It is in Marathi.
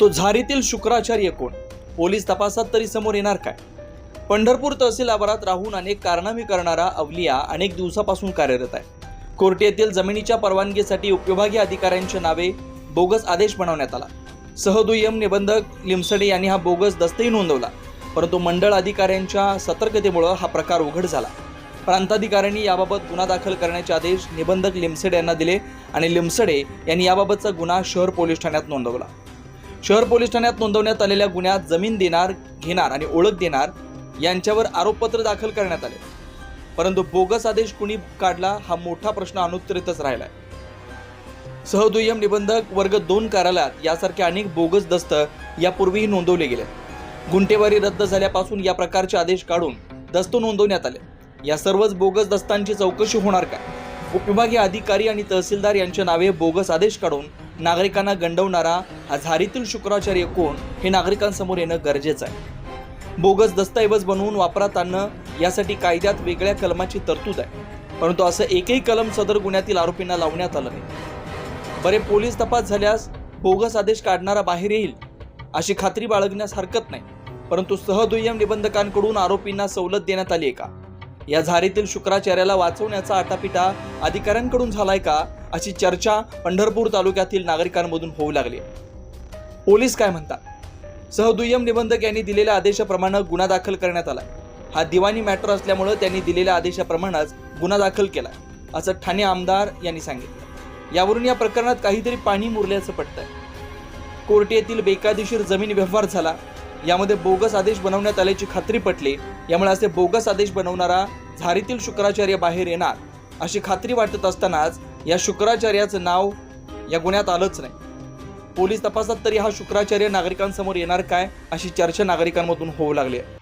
तो झारीतील शुक्राचार्य कोण? पोलीस तपासात तरी समोर येणार काय? पंढरपूर तहसील आवारात राहून अनेक कारनामी करणारा अवलिया अनेक दिवसापासून कार्यरत आहे. कोर्ट येथील जमिनीच्या परवानगीसाठी उपविभागीय अधिकाऱ्यांच्या नावे बोगस आदेश बनवण्यात आला. सहदुय्यम निबंधक लिमसडे यांनी हा बोगस दस्तही नोंदवला परंतु मंडळ अधिकाऱ्यांच्या सतर्कतेमुळं हा प्रकार उघड झाला. प्रांताधिकाऱ्यांनी याबाबत गुन्हा दाखल करण्याचे आदेश निबंधक लिमसडे यांना दिले आणि लिमसडे यांनी याबाबतचा गुन्हा शहर पोलीस ठाण्यात नोंदवला. शहर पोलीस ठाण्यात नोंदवण्यात आलेल्या गुन्ह्यात जमीन देणार घेणार आणि ओळख देणार यांच्यावर आरोपपत्र दाखल करण्यात आले. परंतु बोगस आदेश कुणी काढला हा मोठा प्रश्न अनुत्तरितच राहिलाय. सहदुय्यम निबंधक वर्ग दोन कार्यालयात यासारखे अनेक बोगस दस्त यापूर्वीही नोंदवले गेले. गुंटेवारी रद्द झाल्यापासून या प्रकारचे आदेश काढून दस्त नोंदवण्यात आले. या सर्वच बोगस दस्तांची चौकशी होणार काय? उपविभागीय अधिकारी आणि तहसीलदार यांच्या नावे बोगस आदेश काढून नागरिकांना गंडवणारा हा झारीतील शुक्राचार्य कोण हे नागरिकांसमोर येणं गरजेचं आहे. बोगस दस्तऐवज बनवून वापरात आणणं यासाठी कायद्यात वेगळ्या कलमाची तरतूद आहे. परंतु असं एकही कलम सदर गुन्ह्यातील आरोपींना लावण्यात आलं नाही. बरे पोलीस तपास झाल्यास बोगस आदेश काढणारा बाहेर येईल अशी खात्री बाळगण्यास हरकत नाही. परंतु सहदुय्यम निबंधकांकडून आरोपींना सवलत देण्यात आली आहे का? या झारीतील शुक्राचार्याला वाचवण्याचा आटापिटा अधिकाऱ्यांकडून झालाय का? अशी चर्चा पंढरपूर तालुक्यातील नागरिकांमधून होऊ लागली. पोलीस काय म्हणतात? सहदुय्यम निबंधक यांनी दिलेल्या आदेशाप्रमाणे गुन्हा दाखल करण्यात आला. हा दिवाणी मॅटर असल्यामुळे त्यांनी दिलेल्या आदेशाप्रमाणेच गुन्हा दाखल केला असं ठाणे आमदार यांनी सांगितलं. यावरून या प्रकरणात काहीतरी पाणी मुरल्याचं पटतंय. कोर्ट येथील बेकायदेशीर जमीन व्यवहार झाला. यामध्ये बोगस आदेश बनवण्यात आल्याची खात्री पटली. यामुळे असे बोगस आदेश बनवणारा झारीतील शुक्राचार्य बाहेर येणार अशी खात्री वाटत असतानाच या शुक्राचार्याचं नाव या गुन्ह्यात आलंच नाही. पोलीस तपासात तरी हा शुक्राचार्य नागरिकांसमोर येणार काय अशी चर्चा नागरिकांमधून होऊ लागली आहे.